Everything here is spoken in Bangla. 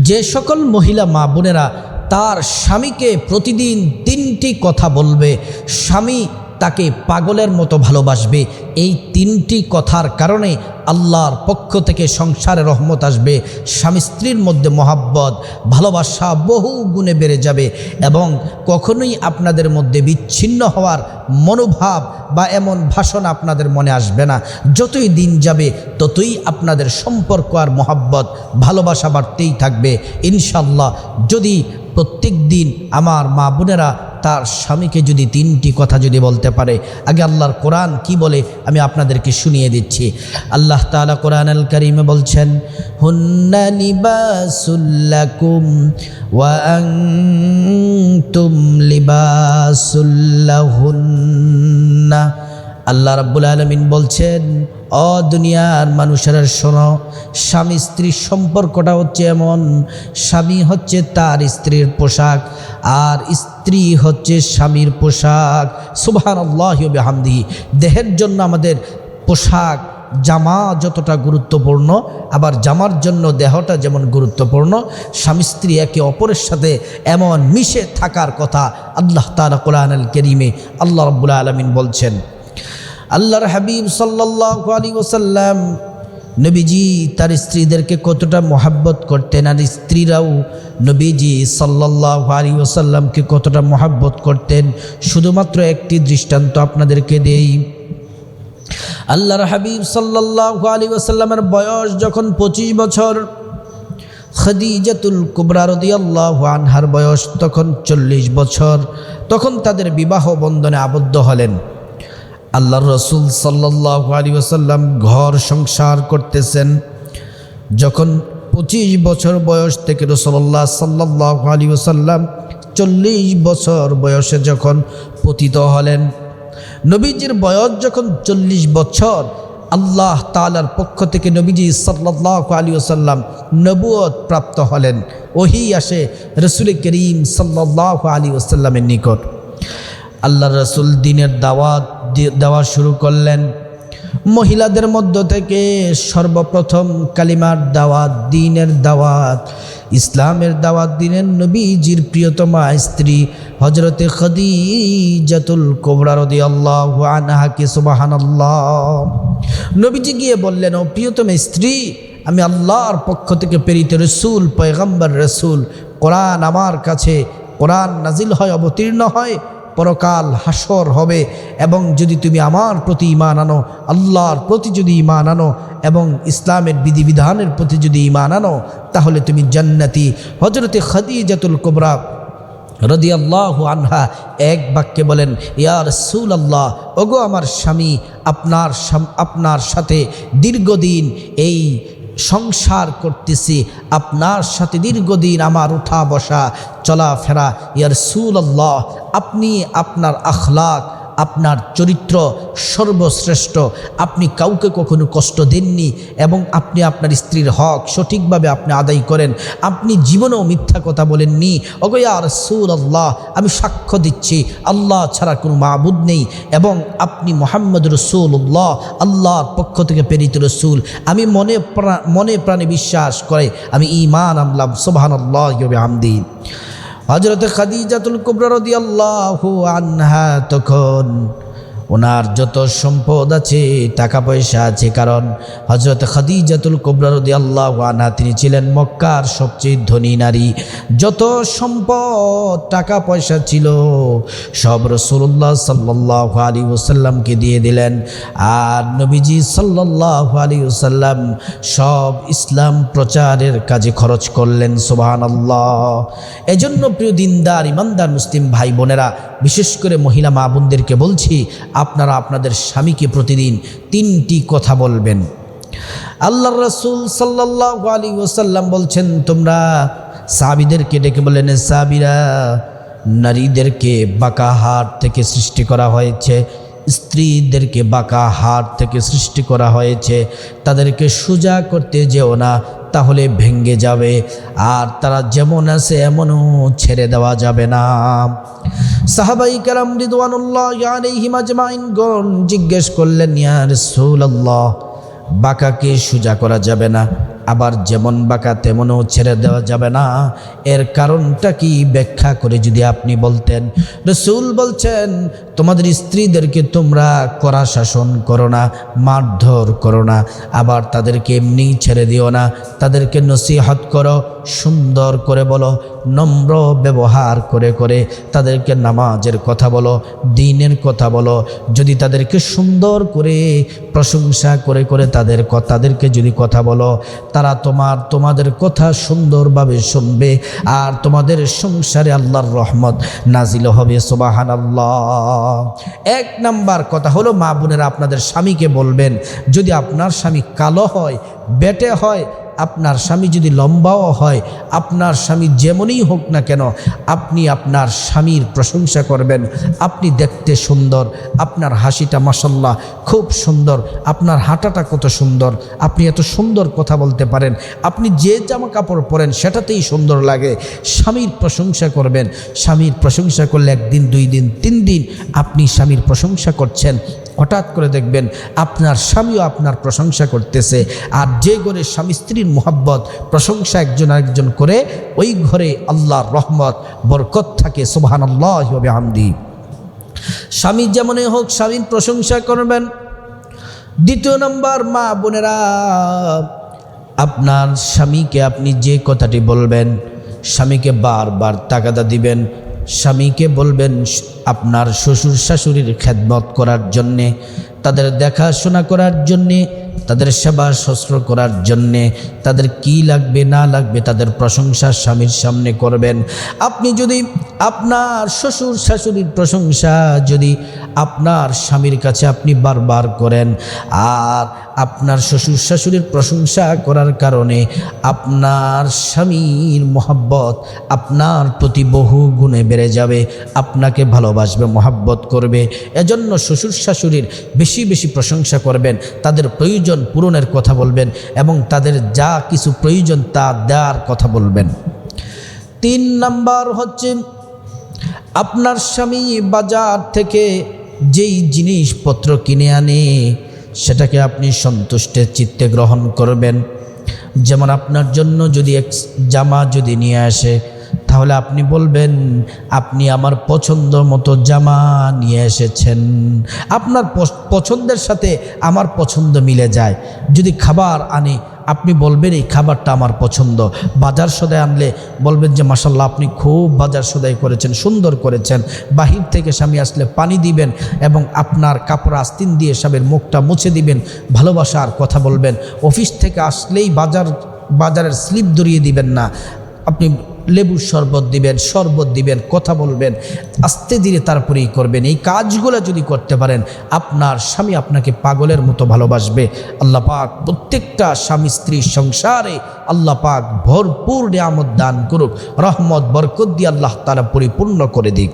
যে সকল মহিলা মা বোনেরা তার স্বামীকে প্রতিদিন তিনটি কথা বলবে স্বামী তাকে পাগলের মতো ভালোবাসবে। এই তিনটি কথার কারণে আল্লাহর পক্ষ থেকে সংসারে রহমত আসবে। স্বামী স্ত্রীর মধ্যে মহাব্বত, ভালোবাসা বহু গুণে বেড়ে যাবে এবং কখনোই আপনাদের মধ্যে বিচ্ছিন্ন হওয়ার মনোভাব বা এমন ভাষণ আপনাদের মনে আসবে না। যতই দিন যাবে, ততই আপনাদের সম্পর্ক আর মহাব্বত, ভালোবাসা বাড়তেই থাকবে। ইনশাল্লাহ যদি প্রত্যেক দিন আমার মা বোনেরা তার স্বামীকে যদি তিনটি কথা যদি বলতে পারে, আগে আল্লাহর কোরআন কি বলে আমি আপনাদেরকে শুনিয়ে দিচ্ছি। আল্লাহ তাআলা কোরআন আল করিমে বলছেন আল্লাহ রাব্বুল আলমিন বলছেন অ দুনিয়ার মানুষেরা শোনো, স্বামী স্ত্রীর সম্পর্কটা হচ্ছে এমন, স্বামী হচ্ছে তার স্ত্রীর পোশাক আর স্ত্রী হচ্ছে স্বামীর পোশাক। সুবহান আল্লাহামদি দেহের জন্য আমাদের পোশাক, জামা যতটা গুরুত্বপূর্ণ, আবার জামার জন্য দেহটা যেমন গুরুত্বপূর্ণ, স্বামী স্ত্রী একে অপরের সাথে এমন মিশে থাকার কথা আল্লাহ তালা কোরআন আল করিমে আল্লাহ রব্বুল আলমিন বলছেন। আল্লাহর হাবিব সাল্লাহ আলী ওসাল্লাম নবীজি তার স্ত্রীদেরকে কতটা মোহাব্বত করতেন আর স্ত্রীরাও নবীজি সাল্লাহ আলী ওসাল্লামকে কতটা মোহাব্বত করতেন? শুধুমাত্র একটি দৃষ্টান্ত আপনাদেরকে দেই। আল্লাহর হাবিব সাল্লাহ আলী ওসাল্লামের বয়স যখন পঁচিশ বছর, খদিজাতুল কুবরা রদিয়াল্লাহ আনহার বয়স তখন চল্লিশ বছর, তখন তাদের বিবাহ বন্ধনে আবদ্ধ হলেন। আল্লাহর রসুল সাল্লাহ আলী ওসাল্লাম ঘর সংসার করতেছেন। যখন পঁচিশ বছর বয়স থেকে রসল্লাহ সাল্লাহ আলী ওসাল্লাম চল্লিশ বছর বয়সে যখন পতিত হলেন, নবীজির বয়স যখন চল্লিশ বছর, আল্লাহ তালার পক্ষ থেকে নবীজি সাল্লাহ আলী ওসাল্লাম নবুয়ত প্রাপ্ত হলেন। ওহি আসে রসুল করিম সাল্লাহ আলী ওসাল্লামের নিকট। আল্লাহ রসুল দিনের দাওয়াত দেওয়া শুরু করলেন। মহিলাদের মধ্য থেকে সর্বপ্রথম কালিমার দাওয়াত, দিনের দাওয়াত, ইসলামের দাওয়াত দিনের নবীজির প্রিয়তমা স্ত্রী হজরতে খদিজাতুল কোবরা রদি আল্লাহ আনহাকে সুবাহান নবীজি গিয়ে বললেন, ও প্রিয়তম স্ত্রী, আমি আল্লাহর পক্ষ থেকে প্রেরিত রসুল, পয়গম্বর রসুল, কোরআন আমার কাছে, কোরআন নাজিল হয়, অবতীর্ণ হয় পরকাল হাসর হবে এবং যদি তুমি আমার প্রতি ইমান আনো, আল্লাহর প্রতি যদি ইমান আনো এবং ইসলামের বিধিবিধানের প্রতি যদি ইমান আনো, তাহলে তুমি জান্নাতি। হজরতে খাদিজাতুল কোবরা রদি আল্লাহ আনহা এক বাক্যে বলেন ইয়ার সুল আল্লাহ ওগো আমার স্বামী, আপনার আপনার সাথে দীর্ঘদিন এই সংসার করতেছি। আপনার সাথে দীর্ঘদিন আমার উঠা বসা চলাফেরা ইয়ার সুল আল্লাহ আপনি আপনার আখলাক আপনার চরিত্র সর্বশ্রেষ্ঠ। আপনি কাউকে কখনো কষ্ট দেননি এবং আপনি আপনার স্ত্রীর হক সঠিকভাবে আপনি আদায় করেন। আপনি জীবনেও মিথ্যা কথা বলেননি। অগয়া রসুল আল্লাহ আমি সাক্ষ্য দিচ্ছি, আল্লাহ ছাড়া কোনো মাহবুদ নেই এবং আপনি মোহাম্মদ রসুল্লাহ আল্লাহর পক্ষ থেকে প্রেরিত রসুল। আমি মনে প্রাণ মনে প্রাণে বিশ্বাস করে, আমি ইমান আমলাম সোবাহান আল্লাহ আমদিন হজরত খাদিজাতুল কুবরদি আল্লাহ আনহা তখন ওনার যত সম্পদ আছে, টাকা পয়সা আছে, কারণ হজরত খাদিজাতুল কুবরদি আল্লাহ আনহা, তিনি ছিলেন মক্কার সবচেয়ে ধনী নারী। যত সম্পদ, টাকা পয়সা ছিল, সব রসুল্লাহ সাল্লাহ আলী ওসাল্লামকে দিয়ে দিলেন। আর নবীজি সাল্লাহ আলী ওসাল্লাম সব ইসলাম প্রচারের কাজে খরচ করলেন সোবাহান আল্লাহ এজন্য প্রিয় দিনদার, ইমানদার মুসলিম ভাই বোনেরা বিশেষ করে মহিলা মা বোনদেরকে বলছি আপনারা আপনাদের স্বামীকে প্রতিদিন তিনটি কথা বলবেন। আল্লাহ রসুল সাল্লাহ আলী ওসাল্লাম বলছেন, তোমরা সাবিদেরকে ডেকে বললেন সাবিরা নারীদেরকে বাঁকা হাট থেকে সৃষ্টি করা হয়েছে, স্ত্রীদেরকে বাঁকা হাট থেকে সৃষ্টি করা হয়েছে, তাদেরকে সোজা করতে যেও না তাহলে ভেঙ্গে যাবে। আর তারা যেমন আছে, এমনও ছেড়ে দেওয়া যাবে না। সাহাবাই কালাম রিদওয়ানুল্লাহ জিজ্ঞেস করলেন ইয়ার সৌল্লাহ বাঁকাকে সোজা করা যাবে না? আবার যেমন বাঁকা তেমনও ছেড়ে দেওয়া যাবে না। এর কারণটা কি ব্যাখ্যা করে যদি আপনি বলতেন। রসুল বলছেন, তোমাদের স্ত্রীদেরকে তোমরা করা শাসন করো না, মারধর করো না, আবার তাদেরকে এমনি ছেড়ে দিও না। তাদেরকে নসিহত করো, সুন্দর করে বলো, নম্র ব্যবহার করে করে তাদেরকে নামাজের কথা বলো, দিনের কথা বলো। যদি তাদেরকে সুন্দর করে প্রশংসা করে করে তাদের তাদেরকে যদি কথা বলো তারা তোমার, তোমাদের কথা সুন্দরভাবে শুনবে আর তোমাদের সংসারে আল্লাহর রহমত নাজিল হবে সোবাহান আল্লাহ এক নাম্বার কথা হলো, মা বোনেরা আপনাদের স্বামীকে বলবেন, যদি আপনার স্বামী কালো হয়, বেটে হয় আপনার স্বামী যদি লম্বাও হয়, আপনার স্বামী যেমনই হোক না কেন, আপনি আপনার স্বামীর প্রশংসা করবেন। আপনি দেখতে সুন্দর, আপনার হাসিটা মাসাল্লাহ খুব সুন্দর, আপনার হাঁটাটা কত সুন্দর, আপনি এত সুন্দর কথা বলতে পারেন, আপনি যে জামা কাপড় পরেন সেটাতেই সুন্দর লাগে। স্বামীর প্রশংসা করবেন, স্বামীর প্রশংসা করলে একদিন, দুই দিন, তিন দিন আপনি স্বামীর প্রশংসা করছেন। হঠাৎ করে দেখবেন, আপনার স্বামীও আপনার প্রশংসা করতেছে। আর যে ঘরে স্বামী স্ত্রীর মোহাব্বত, প্রশংসা একজন আরেকজন করে ওই ঘরে আল্লাহর রহমত, বরকত থাকে সোবাহান আল্লাহ আমদি স্বামী যেমনই হোক স্বামীর প্রশংসা করবেন। দ্বিতীয় নম্বর, মা বোনেরা, আপনার স্বামীকে আপনি যে কথাটি বলবেন, স্বামীকে বারবার তাগাদা দিবেন, স্বামীকে বলবেন আপনার শ্বশুর শাশুড়ির খেদমত করার জন্যে, তাদের দেখাশোনা করার জন্যে তাদের সেবা শস্ত্র করার জন্যে তাদের কি লাগবে, না লাগবে তাদের প্রশংসা স্বামীর সামনে করবেন। আপনি যদি আপনার শ্বশুর শাশুড়ির প্রশংসা যদি আপনার স্বামীর কাছে আপনি বারবার করেন আর আপনার শ্বশুর শাশুড়ির প্রশংসা করার কারণে আপনার স্বামীর মোহাব্বত আপনার প্রতি বহু গুণে বেড়ে যাবে, আপনাকে ভালোবাসবে, মোহাব্বত করবে। এজন্য শ্বশুর শাশুড়ির বেশি বেশি প্রশংসা করবেন, তাদের প্রয়োজন পূরণের কথা বলবেন এবং তাদের যা কিছু প্রয়োজন তা দেওয়ার কথা বলবেন। তিন নাম্বার হচ্ছে আপনার স্বামী বাজার থেকে যেই জিনিসপত্র কিনে আনে, সেটাকে আপনি সন্তুষ্টের চিত্তে গ্রহণ করবেন। যেমন আপনার জন্য যদি এক জামা যদি নিয়ে আসে, তাহলে আপনি বলবেন, আপনি আমার পছন্দ মতো জামা নিয়ে এসেছেন। আপনার পছন্দের সাথে আমার পছন্দ মিলে যায়। যদি খাবার আনে আপনি বলবেন, এই খাবারটা আমার পছন্দ। বাজার সদায় আনলে বলবেন যে মাসাল্লাহ আপনি খুব বাজার সদাই করেছেন, সুন্দর করেছেন। বাহির থেকে স্বামী আসলে পানি দিবেন এবং আপনার কাপড় আস্তিন দিয়ে স্বামীর মুখটা মুছে দিবেন, ভালোবাসার কথা বলবেন। অফিস থেকে আসলেই বাজার, বাজারের স্লিপ ধরিয়ে দিবেন না। আপনি লেবুর শরবত দিবেন শরবত দিবেন, কথা বলবেন, আস্তে ধীরে তারপরেই করবেন। এই কাজগুলো যদি করতে পারেন, আপনার স্বামী আপনাকে পাগলের মতো ভালোবাসবে। আল্লাহ পাক প্রত্যেকটা স্বামী স্ত্রীর সংসারে আল্লাহ পাক ভরপুর নিয়ামত দান করুক, রহমত, বরকত দিয়ে আল্লাহ তারা পরিপূর্ণ করে দিক।